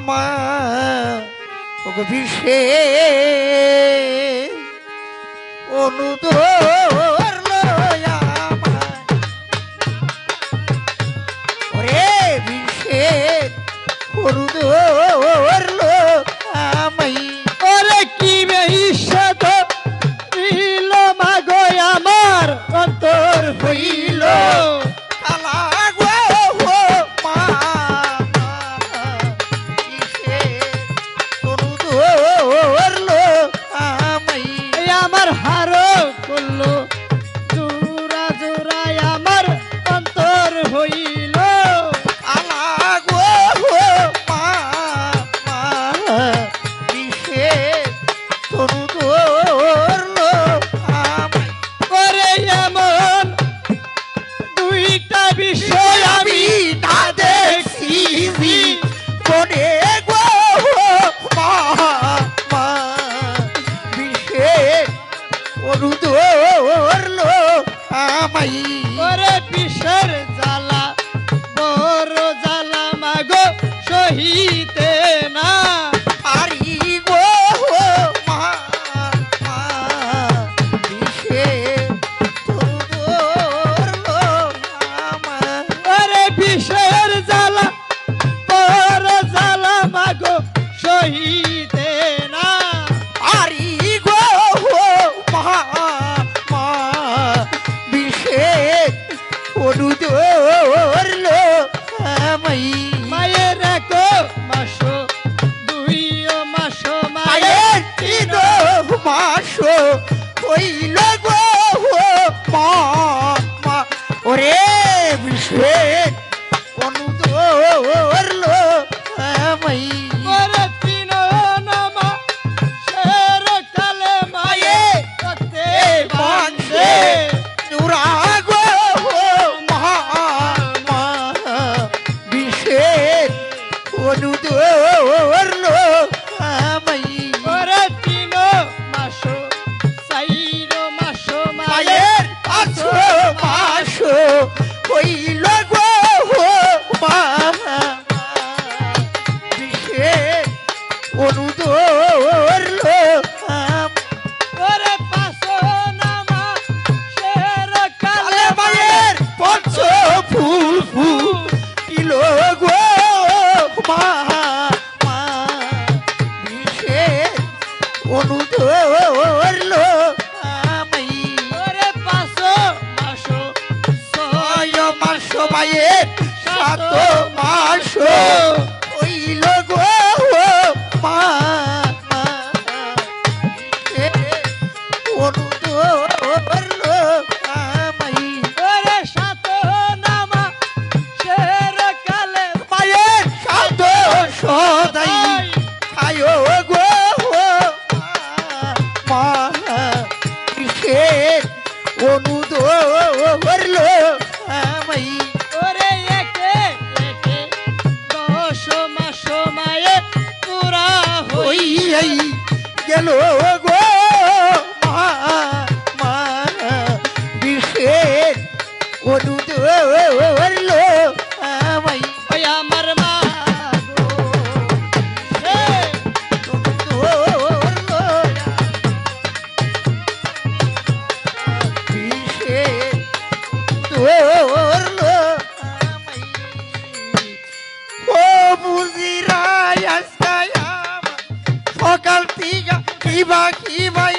মা বিষে অনুদোষ ওরে বিষের জ্বালা। ಒಡು ತೋರ್ಲೋ ಮೈ মায়ের রাখো মাসো দুই ও মাসো মায়ের তিন মাসো হইল গো মা ওরে বিশ্বের করল আমি ওরে পাঁচশো মাসো ছয় মাসো মায়ের সাত মাসো হইল গো মা সদাই একের অনুদরল আমাই ওরে একে একে দশ মাস মায়ে পুরা হই গেল কি বা কি ভাই